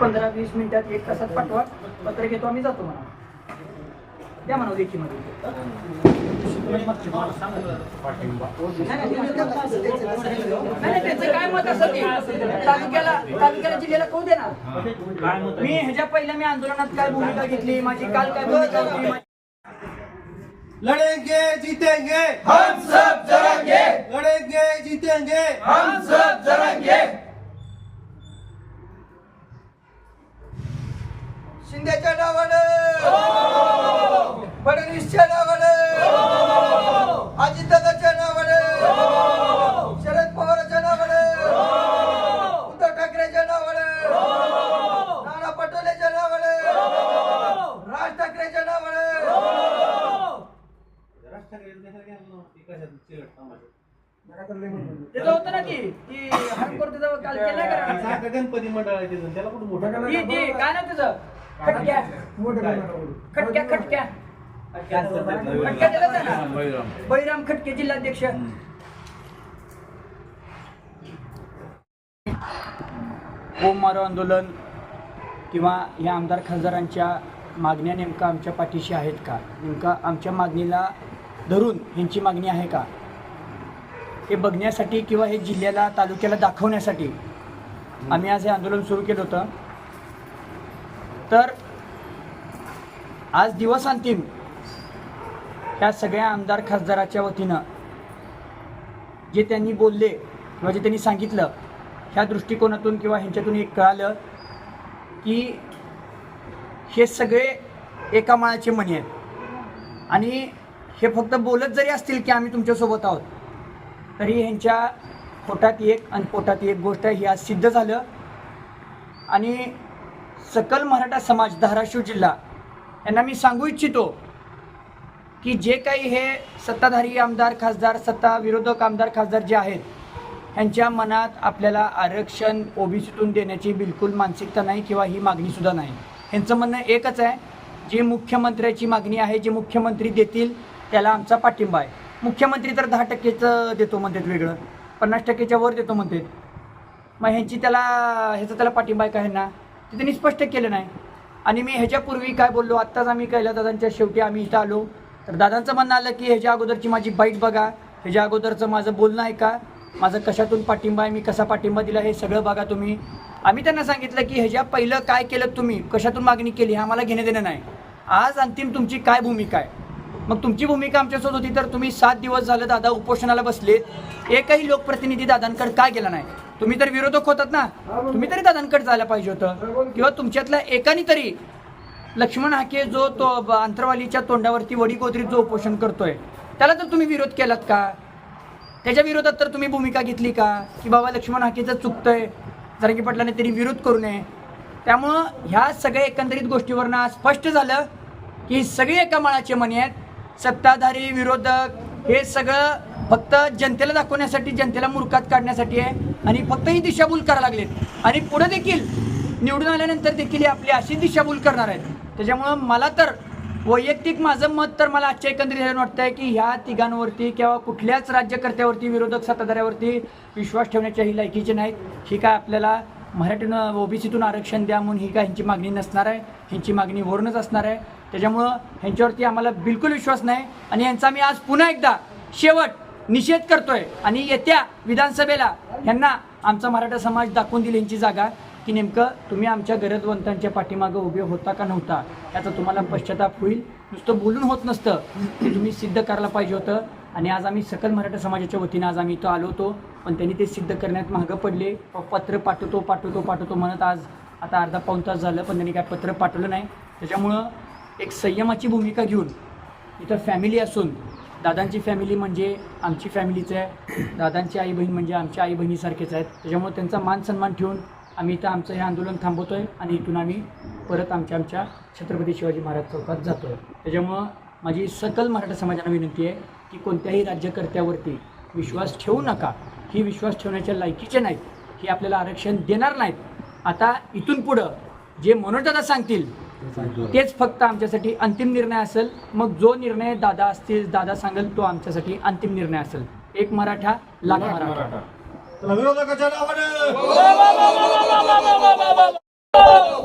पंधरा वीस मिनिटात एक तासात पाठवा. पत्र घेतो आम्ही जातो म्हणा. द्या म्हणा नाही, नाही, त्याचं काय मत तालुक्याला तालुक्याला जिल्ह्याला कळू देणार? मी ह्याच्या पहिल्या मी आंदोलनात काय भूमिका घेतली माझी काल काय भूमिका होती लड़ेंगे जीतेंगे. हम सब जरांगे लड़ेंगे जीतेंगे. हम सब त्याचं होतं ना की की हरमखोर त्याचं काल केलं नाही का गणपती मंडळ आहे त्याचं त्याला कुठं मोठं ती ती काय ना त्याचं खटक्या. खटक्या खटक्या. खटक्या दिला होता ना बळीराम खटके जिल्हाध्यक्ष. ओम मारो आंदोलन किंवा या आमदार खासदारांच्या मागण्या नेमका आमच्या पाठीशी आहेत का? नेमका आमच्या मागणीला धरून ह्यांची मागणी आहे का? हे बघण्यासाठी किंवा हे जिल्ह्याला तालुक्याला दाखवण्यासाठी आम्ही आज हे आंदोलन सुरू केलं होतं. तर आज दिवस अंतिम ह्या सगळ्या आमदार खासदाराच्या वतीनं जे त्यांनी बोलले किंवा जे त्यांनी सांगितलं ह्या दृष्टिकोनातून किंवा ह्यांच्यातून एक कळालं की हे सगळे एका माळाचे मणी आहेत. आणि हे फक्त बोलत जरी असतील की आम्ही तुमच्यासोबत आहोत तरी ह्यांच्या पोटात एक आणि पोटात एक गोष्ट ही आज सिद्ध झालं. आणि सकल मराठा समाज धाराशिव जिल्हा यांना मी सांगू इच्छितो की जे काही हे सत्ताधारी आमदार खासदार सत्ता विरोधक आमदार खासदार जे आहेत ह्यांच्या मनात आपल्याला आरक्षण ओबीसीतून देण्याची बिलकुल मानसिकता नाही किंवा ही मागणीसुद्धा नाही. ह्यांचं म्हणणं एकच आहे जी मुख्यमंत्र्याची मागणी आहे जे मुख्यमंत्री देतील त्याला आमचा पाठिंबा आहे. मुख्यमंत्री तर दहा टक्केचं देतो म्हणतात वेगळं पन्नास टक्केच्या वर देतो म्हणतात. मग ह्यांची त्याला ह्याचा त्याला पाठिंबा आहे का ह्यांना? ते त्यांनी स्पष्ट केलं नाही. आणि मी ह्याच्यापूर्वी काय बोललो आत्ताच आम्ही दादांच्या शेवटी आम्ही इथं आलो. तर दादांचं म्हणणं आलं की ह्याच्या अगोदरची माझी बाईट बघा. ह्याच्या अगोदरचं माझं बोलणं आहे का माझं कशातून पाठिंबा आहे मी कसा पाठिंबा दिला हे सगळं बघा तुम्ही. आम्ही त्यांना सांगितलं की ह्याच्या पहिलं काय केलं तुम्ही? कशातून मागणी केली? हे आम्हाला घेणं देणं नाही. आज अंतिम तुमची काय भूमिका आहे? मग तुमची भूमिका आमच्यासोबत होती तर तुम्ही सात दिवस झालं दादा उपोषणाला बसलेत एकही लोकप्रतिनिधी दादांकडे काय गेला नाही? तुम्ही तर विरोधक होतात ना? तुम्ही तरी दादांकडे जायला पाहिजे होतं. किंवा तुमच्यातल्या एकाने तरी लक्ष्मण हाके जो तो अंतरवालीच्या आंतरवालीच्या तोंडावरती वडीगोदरीत जो उपोषण करतोय त्याला तर तुम्ही विरोध केलात का? त्याच्या विरोधात तर तुम्ही भूमिका घेतली का? की बाबा लक्ष्मण हाकेचं चुकतंय जरांगी पटलाने तरी विरोध करू नये. त्यामुळं ह्या सगळ्या एकंदरीत गोष्टीवरनं स्पष्ट झालं की सगळी एका माळाचे मणी आहेत. सत्ताधारी विरोधक हे सगळं फक्त जनतेला दाखवण्यासाठी जनतेला मुरकात काढण्यासाठी आहे. आणि फक्त ही दिशाभूल करायला लागलेत. आणि पुढे देखील निवडून आल्यानंतर देखील हे आपली अशी दिशाभूल करणार आहेत. त्याच्यामुळं मला तर वैयक्तिक माझं मत तर मला आजच्या एकंदरीत झालं वाटतं आहे की ह्या तिघांवरती किंवा कुठल्याच राज्यकर्त्यावरती विरोधक सत्ताधाऱ्यावरती विश्वास ठेवण्याच्या ही लायकीचे नाहीत. ही काय आपल्याला मराठीनं ओबीसीतून आरक्षण द्या म्हणून ही काय ह्यांची मागणी नसणार आहे. ह्यांची मागणी वरूनच असणार आहे. त्याच्यामुळं ह्यांच्यावरती आम्हाला बिलकुल विश्वास नाही. आणि यांचा मी आज पुन्हा एकदा शेवट निषेध करतोय. आणि येत्या विधानसभेला ह्यांना आमचा मराठा समाज दाखवून दिली यांची जागा की नेमकं तुम्ही आमच्या गरजवंतांच्या पाठीमागं उभे होता का नव्हता? याचा तुम्हाला पश्चाताप होईल. नुसतं बोलून होत नसतं. ते तुम्ही सिद्ध करायला पाहिजे होतं. आणि आज आम्ही सकल मराठा समाजाच्या वतीनं आज आम्ही इथं आलो होतो. पण त्यांनी ते सिद्ध करण्यात मागं पडले. पत्र पाठवतो पाठवतो पाठवतो म्हणत आज आता अर्धा पाऊण तास झालं पण त्यांनी काय पत्र पाठवलं नाही. त्याच्यामुळं एक संयमाची भूमिका घेऊन इथं फॅमिली असून दादांची फॅमिली म्हणजे आमची फॅमिलीच आहे. दादांची आई बहीण म्हणजे आमच्या आई बहिणीसारखेच आहेत. त्याच्यामुळे त्यांचा मान सन्मान ठेवून आम्ही इथं आमचं हे आंदोलन थांबवतोय आणि इथून आम्ही परत आमच्या आमच्या छत्रपती शिवाजी महाराज चौकात आहे त्याच्यामुळं माझी सकल मराठा समाजाला विनंती आहे की कोणत्याही राज्यकर्त्यावरती विश्वास ठेवू नका. ही विश्वास ठेवण्याच्या लायकीचे नाहीत. ही आपल्याला आरक्षण देणार नाहीत. आता इथून पुढं जे मनोजदादा सांगतील तेच फक्त आमच्यासाठी अंतिम निर्णय असेल मग जो निर्णय दादा असतील दादा सांगेल तो आमच्यासाठी अंतिम निर्णय असेल एक मराठा लाख मराठा विरोधकाच्या नावानं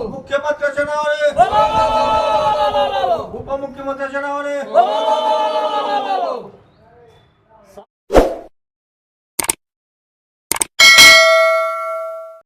मुख्यमंत्र्याच्या नावाने उपमुख्यमंत्र्याच्या नावाने